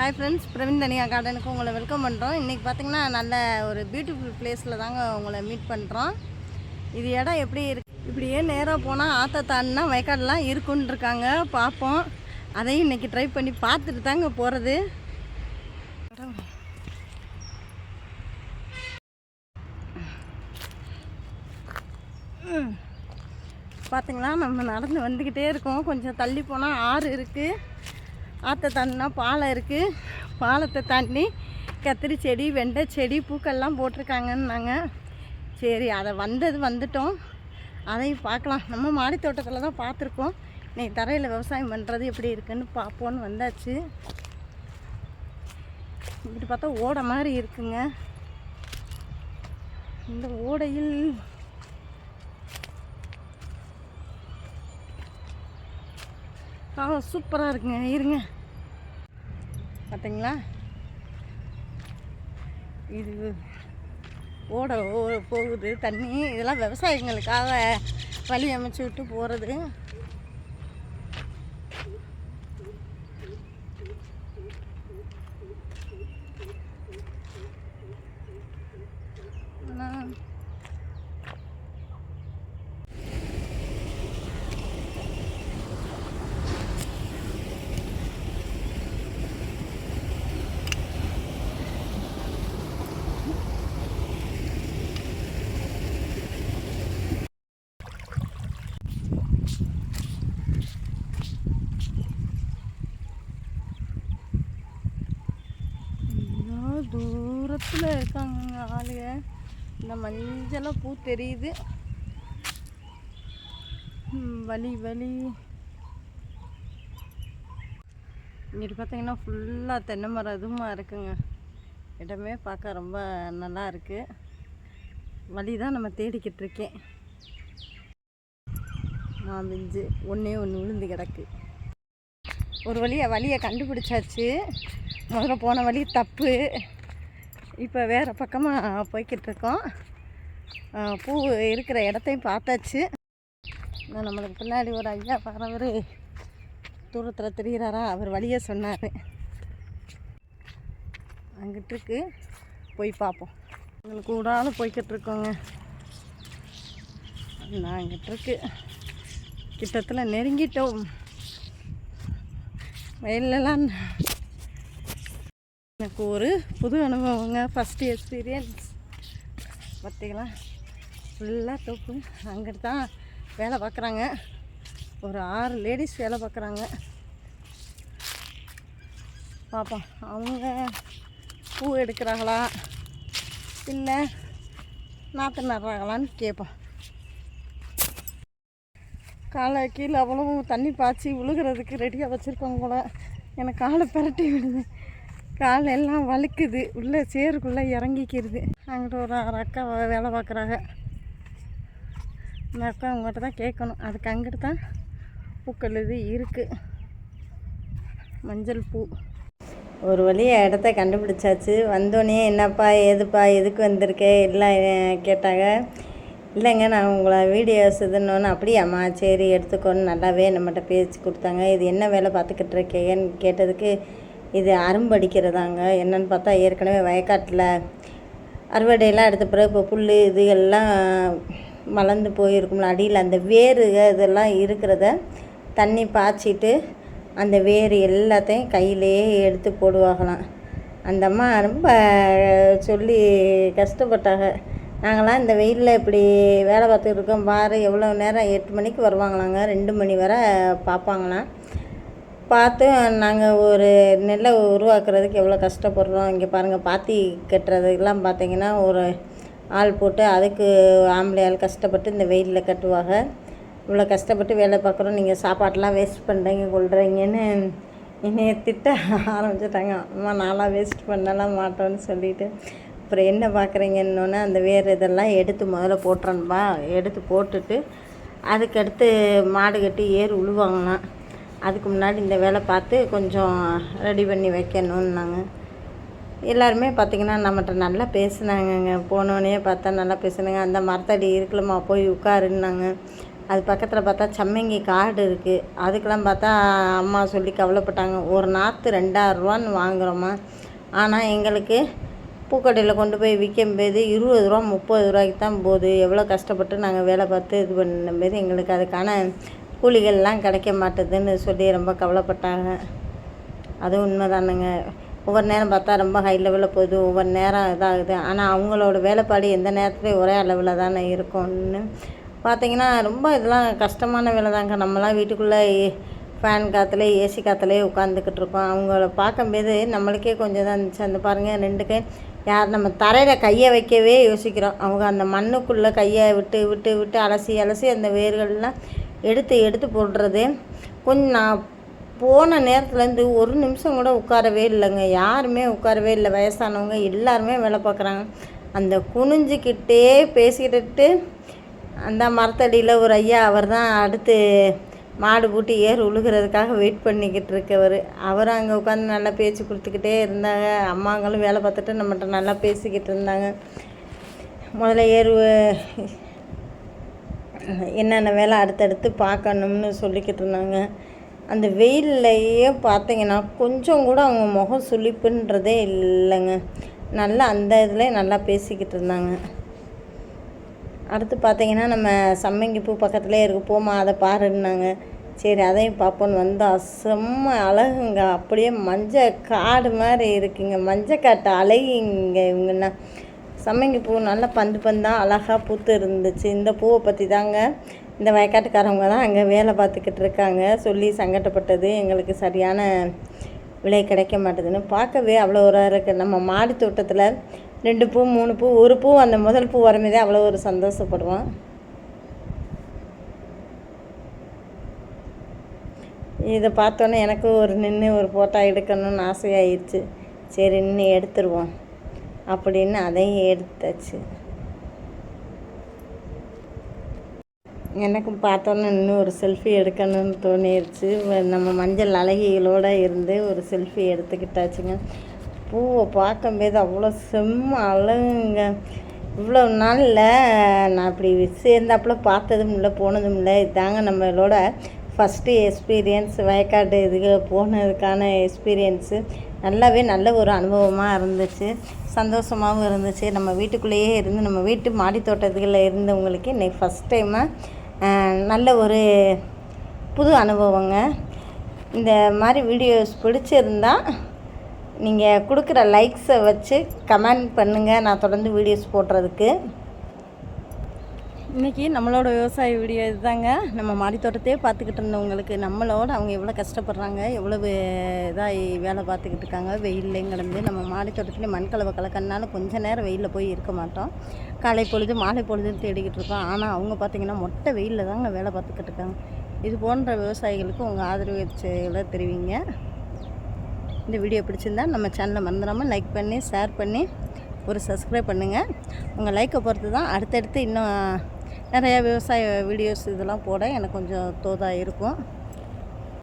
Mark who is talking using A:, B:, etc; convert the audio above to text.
A: Hi friends Praveen தனியா கார்டனுக்கு உங்களை welcome பண்ணுறோம் இன்றைக்கி பார்த்தீங்கன்னா நல்ல ஒரு பியூட்டிஃபுல் பிளேஸில் தாங்க உங்களை மீட் பண்ணுறோம் இது இடம் எப்படி இருக்கு? இப்படியே நேராக போனால் ஆற்ற தாண்டினா வயக்காடெலாம் இருக்குன்னு இருக்காங்க. பார்ப்போம். அதையும் இன்றைக்கி ட்ரை பண்ணி பார்த்துட்டு தாங்க போகிறது பார்த்தீங்களா நம்ம நடந்து வந்துக்கிட்டே இருக்கோம். கொஞ்சம் தள்ளி போனால் ஆறு இருக்குது ஆற்றை தாண்டினா பாலம் இருக்குது பாலத்தை தாண்டி கத்திரி செடி வெண்டை செடி பூக்கள்லாம் போட்டிருக்காங்கன்னாங்க சரி அதை வந்தது வந்துட்டோம். அதையும் பார்க்கலாம். நம்ம மாடி தோட்டத்தில் தான் பார்த்துருக்கோம். இன்னைக்கு தரையில் விவசாயம் பண்ணுறது எப்படி இருக்குன்னு பார்ப்போன்னு வந்தாச்சு. இப்படி பார்த்தா ஓடை மாதிரி இருக்குங்க. இந்த ஓடையில் ஆ சூப்பராக இருக்குங்க. இருங்க. பார்த்தீங்களா இது ஓட ஓ- போகுது தண்ணி. இதெல்லாம் விவசாயிங்களுக்காக வழி அமைச்சு விட்டு போகிறது தூரத்தில் இருக்காங்க ஆளுங்க. இந்த மஞ்சளாக பூ தெரியுது. வலி வலி. இங்கிட்டு பார்த்தீங்கன்னா ஃபுல்லாக தென்னை மரம் இதுமாக இருக்குங்க. இடமே பார்க்க ரொம்ப நல்லா இருக்குது வழி தான் நம்ம தேடிக்கிட்டு இருக்கேன். நான் மிஞ்சு ஒன்றே ஒன்று விழுந்து கிடக்கு. ஒரு வழியை வழியை கண்டுபிடிச்சாச்சு. முதல்ல போன வழி தப்பு. இப்போ வேறு பக்கமாக போய்கிட்டு இருக்கோம் பூ இருக்கிற இடத்தையும் பார்த்தாச்சு. இன்னும் நம்மளுக்கு பின்னாடி ஒரு ஐயா வரவர் தூரத்தில் தெரிகிறாரா அவர் வழியை சொன்னார். அங்கிட்டு இருக்கு போய் பார்ப்போம். எங்களுக்கு கூடாலும் போய்கிட்டு இருக்கோங்க நான் அங்கிட்டு இருக்கு கிட்டத்தில் நெருங்கிட்டோம். வயல்லலாம் எனக்கு ஒரு புது அனுபவங்க ஃபஸ்ட்டு எக்ஸ்பீரியன்ஸ் பார்த்திங்களா ஃபுல்லாக தோப்பு அங்கிட்டு தான் வேலை பார்க்குறாங்க. ஒரு ஆறு லேடிஸ் வேலை பார்க்குறாங்க. பார்ப்போம் அவங்க பூ எடுக்கிறாங்களா? இல்லை நாற்று நடுறாங்களான்னு கேட்போம் காலை கீழே அவ்வளவு தண்ணி பாய்ச்சி விழுகிறதுக்கு ரெடியாக வச்சுருக்கோங்க போல. எனக்கு காலை பரட்டி விடுது கால் எல்லாம் வழுக்குது உள்ளே சேருக்குள்ளே இறங்கிக்கிறது. அங்கிட்ட ஒரு ஒரு அக்கா வேலை பார்க்குறாங்க. அந்த அக்கா அவங்ககிட்ட தான் கேட்கணும். அதுக்கு அங்கிட்டு தான் பூக்கள் இது இருக்குது மஞ்சள் பூ. ஒரு வழியாக இடத்த கண்டுபிடிச்சாச்சு. வந்தோடனே என்னப்பா ஏதுப்பா எதுக்கு வந்திருக்கே? எல்லாம் கேட்டாங்க. இல்லைங்க நான் உங்களை வீடியோஸ் இதுன்னு அப்படியாம்மா? சரி எடுத்துக்கோன்னு நல்லாவே நம்மகிட்ட பேச்சு கொடுத்தாங்க. இது என்ன வேலை பார்த்துக்கிட்டு இருக்கேன்னு கேட்டதுக்கு இது அரும்படிக்கிறதாங்க. என்னன்னு பார்த்தா ஏற்கனவே வயக்காட்டில் அறுவடையெல்லாம் எடுத்த பிறகு இப்போ புல் இது எல்லாம் மலர்ந்து போயிருக்கும்ல அடியில் அந்த வேறு இதெல்லாம் இருக்கிறத தண்ணி பாய்ச்சிட்டு அந்த வேர் எல்லாத்தையும் கையிலேயே எடுத்து போடுவாங்களாம். அந்த அம்மா ரொம்ப சொல்லி கஷ்டப்பட்டாங்க. நாங்களாம் இந்த வெயிலில் இப்படி வேலை பார்த்துட்டு இருக்கோம் பாரு எவ்வளோ நேரம் எட்டு மணிக்கு வருவாங்களாங்க ரெண்டு மணி வரை பார்ப்பாங்களாம். பார்த்து நாங்கள் ஒரு நெல்லை உருவாக்குறதுக்கு எவ்வளோ கஷ்டப்படுறோம். இங்கே பாருங்கள் பாத்தி கட்டுறதுக்கெல்லாம் பார்த்தீங்கன்னா ஒரு ஆள் போட்டு அதுக்கு ஆம்பளை ஆள் கஷ்டப்பட்டு இந்த வெயிலில் கட்டுவாங்க. இவ்வளோ கஷ்டப்பட்டு வேலை பார்க்குறோம். நீங்கள் சாப்பாட்டெலாம் வேஸ்ட் பண்ணுறீங்க கொள்றீங்கன்னு என்னைய திட்ட ஆரம்பிச்சிட்டாங்க. அம்மா நான்லாம் வேஸ்ட் பண்ணலாம் மாட்டோன்னு சொல்லிட்டு. அப்புறம் என்ன பார்க்குறீங்கன்னொன்னே அந்த வேறு இதெல்லாம் எடுத்து முதல்ல போட்டுறேன்பா எடுத்து போட்டுட்டு அதுக்கடுத்து மாடு கட்டி ஏர் உழுவாங்களாம். அதுக்கு முன்னாடி இந்த வேலை பார்த்து கொஞ்சம் ரெடி பண்ணி வைக்கணுன்னாங்க எல்லாருமே பார்த்திங்கன்னா நம்மகிட்ட நல்லா பேசுனாங்கங்க. போனோடனே பார்த்தா நல்லா பேசுனாங்க. அந்த மரத்தடி இருக்கலம்மா போய் உட்காருன்னாங்க. அது பக்கத்தில் பார்த்தா சம்மங்கி காடு இருக்குது அதுக்கெல்லாம் பார்த்தா அம்மா சொல்லி கவலைப்பட்டாங்க. ஒரு நாற்று ரெண்டாயிரரூவான்னு வாங்குகிறோம்மா ஆனால் எங்களுக்கு பூக்கடையில் கொண்டு போய் விற்கும்போது இருபது ரூபா முப்பது ரூபாய்க்கு தான் போகுது. எவ்வளோ கஷ்டப்பட்டு நாங்கள் வேலை பார்த்து இது பண்ணும்போது எங்களுக்கு அதுக்கான கூலிகள்லாம் கிடைக்க மாட்டுதுன்னு சொல்லி ரொம்ப கவலைப்பட்டாங்க. அதுவும் உண்மைதானுங்க. ஒவ்வொரு நேரம் பார்த்தா ரொம்ப ஹை லெவலில் போகுது. ஒவ்வொரு நேரம் இதாகுது. ஆனால் அவங்களோட வேலைப்பாடு எந்த நேரத்துலையும் ஒரே அளவில் தானே இருக்கும்னு பார்த்தீங்கன்னா ரொம்ப இதெல்லாம் கஷ்டமான வேலை தாங்க நம்மலாம் வீட்டுக்குள்ளே ஃபேன் காற்றுல ஏசி காற்றுலேயே உட்காந்துக்கிட்டு இருக்கோம். அவங்கள பார்க்கும்போது நம்மளுக்கே கொஞ்சம் தான் இருந்துச்சு. அந்த பாருங்கள் ரெண்டு கை யார் நம்ம தரையில் கையை வைக்கவே யோசிக்கிறோம். அவங்க அந்த மண்ணுக்குள்ளே கையை விட்டு விட்டு விட்டு அலசி அலசி அந்த வேர்கள்லாம் எடுத்து எடுத்து போடுறது. கொஞ்சம் நான் போன நேரத்துலேருந்து ஒரு நிமிஷம் கூட உட்காரவே இல்லைங்க. யாருமே உட்காரவே இல்லை. வயசானவங்க எல்லாருமே வேலை பார்க்குறாங்க. அந்த குனிஞ்சிக்கிட்டே பேசிக்கிட்டு அந்த மரத்தடியில் ஒரு ஐயா அவர் தான் அடுத்து மாடு பூட்டி ஏர் உழுகிறதுக்காக வெயிட் பண்ணிக்கிட்டு இருக்கவர். அவரும் அங்கே உட்காந்து நல்லா பேச்சு கொடுத்துக்கிட்டே இருந்தாங்க. அம்மாங்களும் வேலை பார்த்துட்டு நம்மகிட்ட நல்லா பேசிக்கிட்டு இருந்தாங்க. முதல்ல ஏர் என்னென்ன வேலை அடுத்தடுத்து பார்க்கணும்னு சொல்லிக்கிட்டு இருந்தாங்க. அந்த வெயில்லையே பார்த்தீங்கன்னா கொஞ்சம் கூட அவங்க முகம் சுளிப்புன்றதே இல்லைங்க. நல்லா அந்த இதில் நல்லா பேசிக்கிட்டு இருந்தாங்க. அடுத்து பார்த்தீங்கன்னா நம்ம சம்மங்கி பூ பக்கத்துலேயே இருக்கு. போமா அதை பாருன்னாங்க. சரி அதையும் பார்ப்போன்னு வந்தால் செம்ம அழகுங்க. அப்படியே மஞ்சள் காடு மாதிரி இருக்குங்க. மஞ்சள் காட்டு அழகிங்க இவங்கன்னா. சம்மங்கி பூ நல்லா பந்து பந்தாக அழகாக பூத்து இருந்துச்சு. இந்த பூவை பற்றி தாங்க இந்த வயக்காட்டுக்காரவங்க தான் அங்கே வேலை பார்த்துக்கிட்டு இருக்காங்க. சொல்லி சங்கடப்பட்டது எங்களுக்கு சரியான விலை கிடைக்க மாட்டேதுன்னு பார்க்கவே அவ்வளோ ஒரு இருக்குது நம்ம மாடி தோட்டத்தில் ரெண்டு பூ மூணு பூ ஒரு பூ அந்த முதல் பூ வரமேதே அவ்வளோ ஒரு சந்தோஷப்படுவோம். இதை பார்த்தோன்னே எனக்கு ஒரு நின்று ஒரு ஃபோட்டோ எடுக்கணும்னு ஆசையாயிடுச்சு. சரி நின்று எடுத்துருவோம். அப்படின்னு அதையும் எடுத்தாச்சு. எனக்கும் பார்த்தோன்னே இன்னும் ஒரு செல்ஃபி எடுக்கணும்னு தோணிடுச்சு நம்ம மஞ்சள் அழகிகளோடு இருந்து ஒரு செல்ஃபி எடுத்துக்கிட்டாச்சுங்க. பூவை பார்க்கும்போது அவ்வளோ செம்ம அழகுங்க. இவ்வளோ நாளில் நான் அப்படி சேர்ந்தாப்புல பார்த்ததும் இல்லை போனதும் இல்லை. இதாங்க நம்மளோட ஃபஸ்ட்டு எக்ஸ்பீரியன்ஸ் வயக்காடு இதுக்கு போனதுக்கான எக்ஸ்பீரியன்ஸு நல்லாவே நல்ல ஒரு அனுபவமாக இருந்துச்சு. சந்தோஷமாகவும் இருந்துச்சு. நம்ம வீட்டுக்குள்ளேயே இருந்து நம்ம வீட்டு மாடி தோட்டத்துகளில் இருந்தவங்களுக்கு இன்றைக்கி ஃபஸ்ட் டைமாக நல்ல ஒரு புது அனுபவங்க. இந்த மாதிரி வீடியோஸ் பிடிச்சிருந்தா நீங்கள் கொடுக்குற லைக்ஸை வச்சு கமெண்ட் பண்ணுங்கள் நான் தொடர்ந்து வீடியோஸ் போடுறதுக்கு. இன்றைக்கி நம்மளோட விவசாய வீடியோ இதுதாங்க. நம்ம மாடி தோட்டத்தையே பார்த்துக்கிட்டு இருந்தவங்களுக்கு நம்மளோட அவங்க எவ்வளோ கஷ்டப்படுறாங்க எவ்வளவு இதாக வேலை பார்த்துக்கிட்டு இருக்காங்க. வெயில்லையும் கிடந்து நம்ம மாடி தோட்டத்துலேயே மண் கலவை கலக்கறனால நேரம் வெயிலில் போய் இருக்க மாட்டோம். காலை பொழுது மாலை பொழுதுன்னு தேடிக்கிட்டு இருக்கோம். ஆனால் அவங்க பார்த்திங்கன்னா மொட்டை வெயிலில் தாங்க வேலை பார்த்துக்கிட்டு இருக்காங்க. இது போன்ற விவசாயிகளுக்கு உங்கள் ஆதரவு தெரிவிங்க. இந்த வீடியோ பிடிச்சிருந்தா நம்ம சேனலை மறந்துடாமல் லைக் பண்ணி ஷேர் பண்ணி ஒரு சப்ஸ்கிரைப் பண்ணுங்கள் உங்கள் லைக்கை பொறுத்து தான் அடுத்தடுத்து இன்னும் நிறையா விவசாய வீடியோஸ் இதெல்லாம் போட எனக்கு கொஞ்சம் தோதாக இருக்கும்.